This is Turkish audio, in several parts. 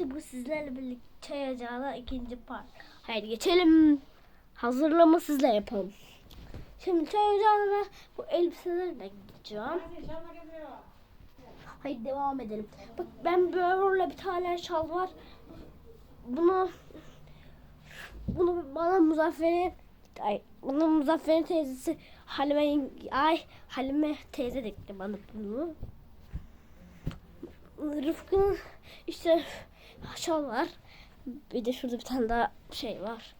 Bu sizlerle birlikte çay ocağına ikinci part. Haydi geçelim. Hazırlama sizle yapalım. Şimdi çay ocağına bu elbiselerle gideceğim. Haydi devam edelim. Bak ben böyle bir tane şal var. Bunu bunu bana Muzaffer'in ay bunu Muzaffer'in teyzesi Halime ay Halime teyze dikti bana bunu. Rıfkı'nın işte şal var. Bir de şurada bir tane daha şey var.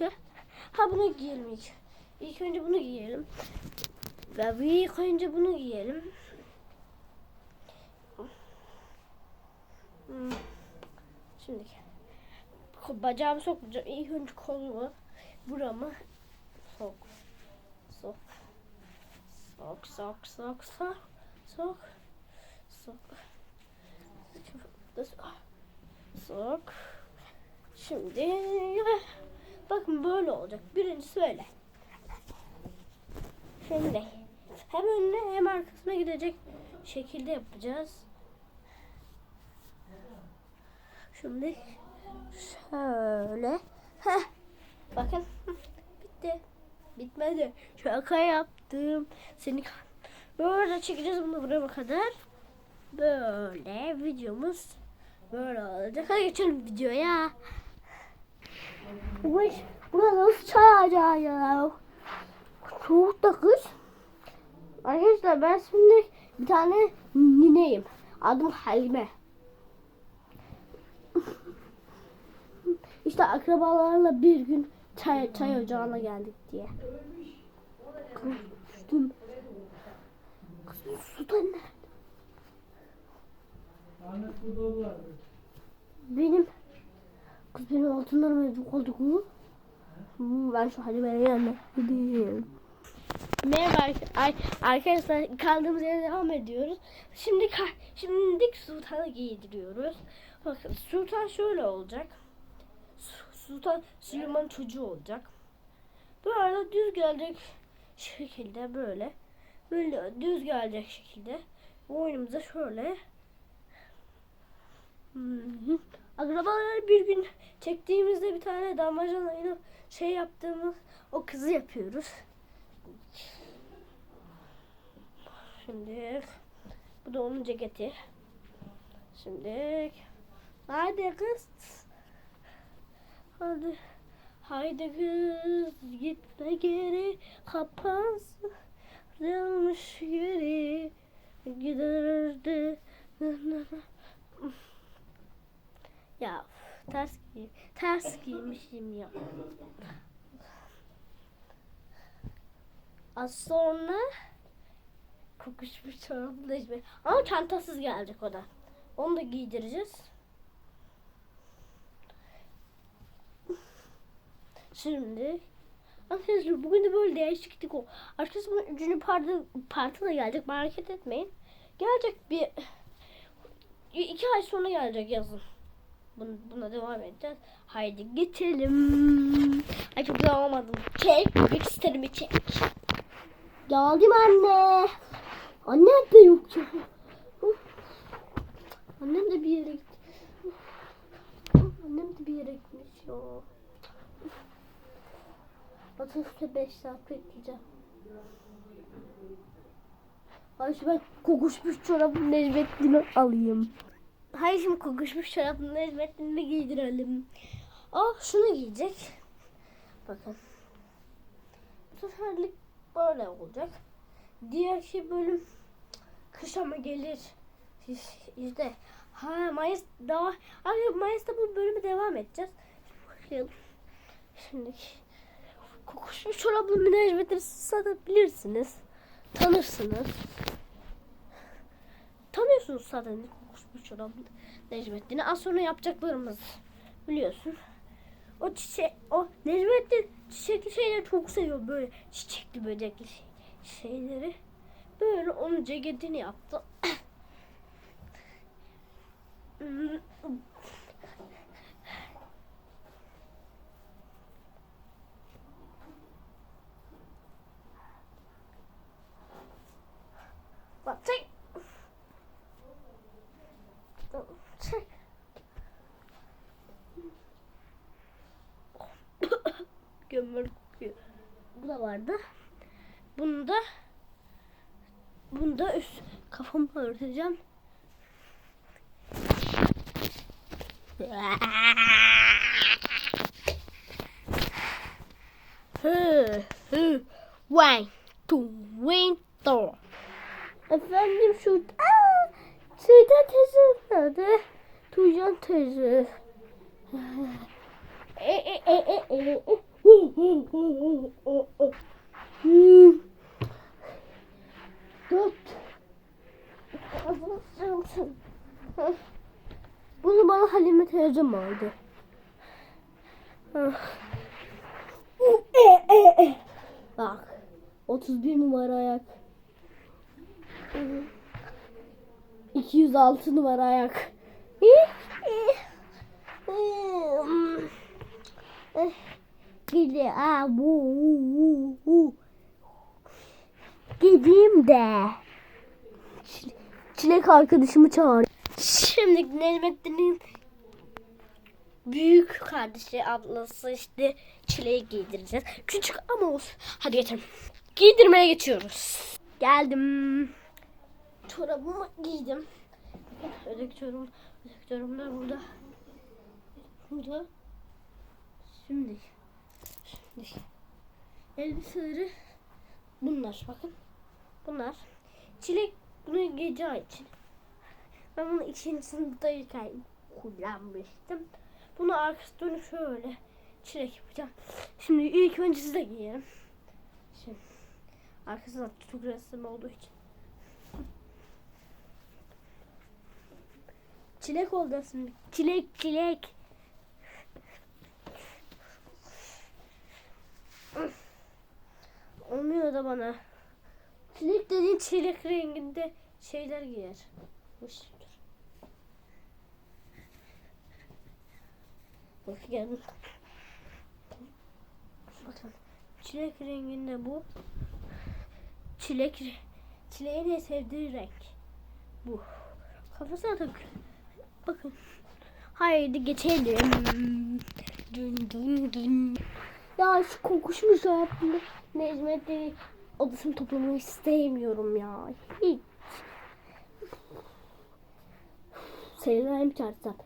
Ha bunu giyelim ilk. İlk önce bunu giyelim. Ve ilk önce bunu giyelim. Hmm. Şimdi bacağımı sokmayacağım. İlk önce kolumu, buramı sok. Sok. Sok, sok, sok, sok. Sok. Sok. Sok. Sok. Şimdi bakın böyle olacak. Birincisi böyle. Şimdi hem önüne hem arkasına gidecek şekilde yapacağız. Şimdi şöyle. Heh. Bakın. Bitti. Bitmedi. Şaka yaptım. Seni böyle çekeceğiz bunu buraya kadar. Böyle videomuz böyle olacak. Hadi geçelim videoya. Bu iş burada nasıl çay ya? Soğuk da kız. Arkadaşlar ben şimdi bir tane nineyim. Adım Halime. İşte akrabalarla bir gün çay, çay ocağına geldik diye. Düştüm. Kız suda ne? Ahmet burada kız benim altınlarım ezik oldu mu? Hmm, Ben şu Halime'ye yanına gideyim. Merhaba ar- ar- arkadaşlar kaldığımız yere devam ediyoruz. Şimdi ka- şimdi Sultan'ı giydiriyoruz. Bakın Sultan şöyle olacak. Su- Sultan Süleyman çocuğu olacak. Böyle düz gelecek şekilde böyle. Böyle düz gelecek şekilde. Boynumuza şöyle. Hı hı. Akrabalar bir gün çektiğimizde bir tane damacanayla şey yaptığımız o kızı yapıyoruz. Şimdi bu da onun ceketi. Şimdi hadi kız. Hadi. Haydi kız gitme geri kapansın. Geri giderdi. Ya ters giy ters giymişim ya. Az sonra kokuşmuş çorabını içme. Ama çantasız gelecek o da. Onu da giydireceğiz. Şimdi Arkadaşlar bugün de böyle değişiklik o. Arkadaşlar bunun üçüncü partı, partı da gelecek. Merak etmeyin. Gelecek bir iki ay sonra gelecek yazın. Buna, buna devam edeceğiz. Haydi geçelim. Ay çok güzel olmadım. Çek. Mixterimi çek. Geldim anne. Annem de yok. Uf. Annem de bir yere gitti. Annem de bir yere gitmiş ya. Otobüste 5 saat bekleyeceğim. Ay şu ben kokuşmuş çorabı Necmettin'i alayım. Hayır şimdi kokuşmuş çorabını Necmettin'i giydirelim. Oh şunu giyecek. Bakın. Bu seferlik böyle olacak. Diğer şey bölüm kış ama gelir. İşte ha Mayıs daha Ay Mayıs'ta bu bölümü devam edeceğiz. Bakayım. Şimdi kokuşmuş çorablı Necmettin'i satabilirsiniz. Tanırsınız. Tanıyorsunuz zaten çorablı Necmettin'i. Az sonra yapacaklarımız biliyorsun. O çiçek, o Necmettin çiçekli şeyleri çok seviyor böyle çiçekli böcekli şey, şeyleri. Böyle onun ceketini yaptı. örteceğim. Hı hı. One, two. Efendim şu Aa, Suda teyze nerede? Tuğcan teyze. E e e e e teyzem aldı. Ah. Bak. 31 numara ayak. 206 numara ayak. De aa bu. Gideyim de. Çile- Çilek arkadaşımı çağır. Şimdi Necmettin'in büyük kardeşi, ablası işte çileği giydireceğiz. Küçük ama olsun. Hadi geçelim. Giydirmeye geçiyoruz. Geldim. Çorabımı giydim. Ödek çorabım, ödek çorabım da burada. Burada. Şimdi. Şimdi. Elbiseleri bunlar bakın. Bunlar. Çilek bunu gece için. Ben bunu ikinci sınıftayken kullanmıştım. Bunu arkası dönüp şöyle çilek yapacağım. Şimdi ilk önce size giyelim. Şimdi arkasında tutuk resim olduğu için. Çilek oldu şimdi. Çilek çilek. Olmuyor da bana. Çilek dediğin çilek renginde şeyler giyer. Hoş. Bak geldim. Bakın. Çilek renginde bu. Çilek çileğin en sevdiği renk. Bu. Kafasına tak. Bakın. Haydi geçelim. Dün dün dün. Ya şu kokuşmuş hayatımda Necmettin'in odasını toplamayı istemiyorum ya. Hiç. Selena'yı mı çağırsam?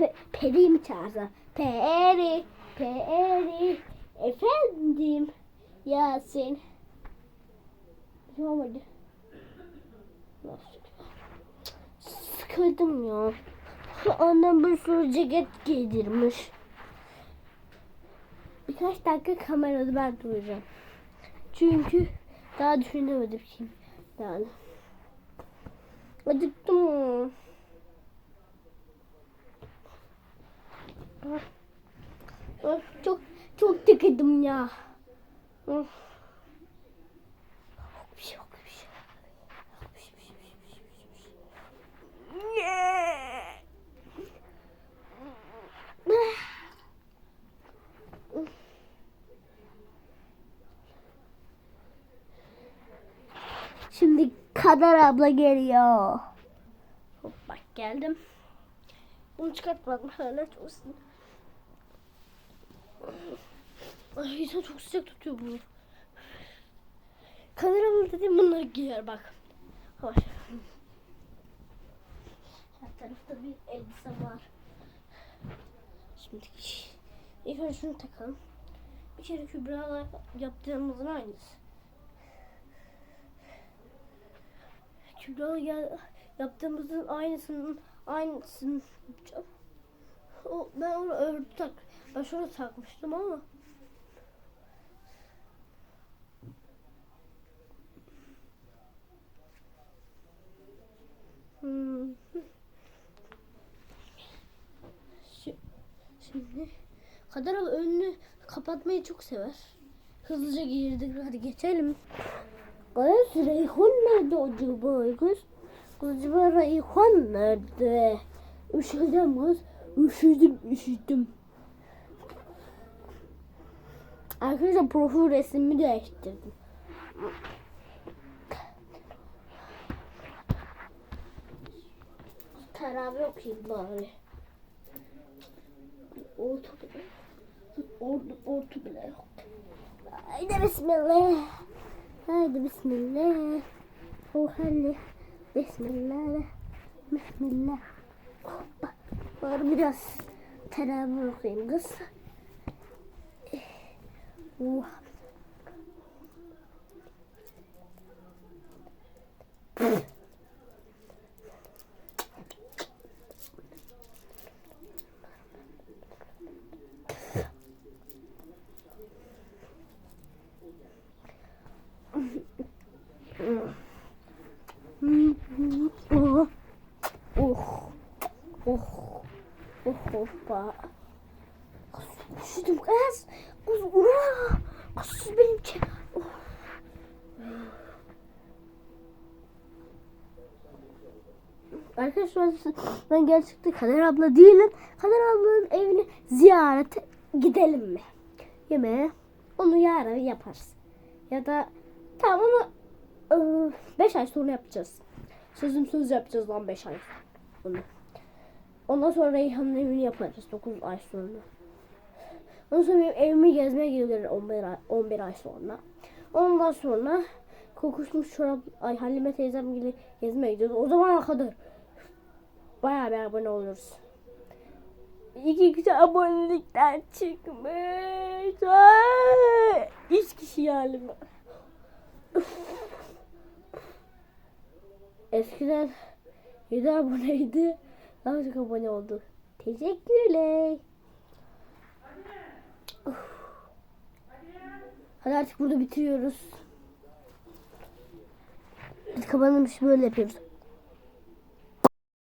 Pe Peri mi çağırsam? Peri. Peri. Efendim. Yasin. Hadi. Nasıl? Sıkıldım ya. Annem bir sürü ceket giydirmiş. Birkaç dakika kamerada ben duracağım. Çünkü daha düşünemedim kim. Yani. Acıktım. Ah. Ah, Çok çok tıkıdım ya. Ah. Bir şey yok, bir şey yok. Bir şey, bir şey, bir şey, bir şey, bir şey, bir şey. Yeah. Şimdi Kader abla geliyor. Hop bak geldim. Bunu çıkartmadım hala sıcak. Ay insan çok sıcak tutuyor bunu. Kader abla dediğim bunları giyer bak. Var. Her tarafta bir elbise var. Şimdi ilk önce şunu takalım. Bir kere Kübra'la yaptığımızın aynısı. Kübra'la yaptığımızın aynısının aynısını yapacağım. O, ben onu örtü tak. Ben şunu takmıştım ama. Hmm. Şi- Şimdi Kader abla önünü kapatmayı çok sever. Hızlıca girdik. Hadi geçelim. Kız Reyhan nerede acaba kız? Acaba Reyhan nerede? Üşüdüm kız. Üşüdüm üşüdüm. Arkadaşlar profil resmimi değiştirdim. Teravih okuyayım bari. Orta Orta, orta bile yok. Haydi bismillah. Haydi bismillah. Oh halli. Bismillah. Bismillah. Hoppa. Var biraz teravih okuyayım kız. Oh. Oh. Oh. Oh hoppa. Üşüdüm kız. Kız ura. Kız benimki. Oh. Arkadaşlar ben gerçekten Kader abla değilim. Kader ablanın evine ziyarete gidelim mi? Yemeğe. Onu yarın yaparız. Ya da tamam onu 5 ay sonra yapacağız. Sözüm söz yapacağız lan 5 ay. Onu. Ondan sonra Reyhan'ın evini yaparız 9 ay sonra. Ondan sonra benim evimi gezmeye gelir 11 ay, 11 ay sonra. Ondan sonra kokuşmuş çorap ay Halime teyzem gibi gezmeye gidiyoruz. O zamana kadar bayağı bir abone oluruz. İki kişi abonelikten çıkmış. Ay, Üç kişi yani. Eskiden 7 aboneydi. Daha çok abone oldu. Teşekkürler. Hadi artık burada bitiriyoruz. Biz kapanmış böyle yapıyoruz.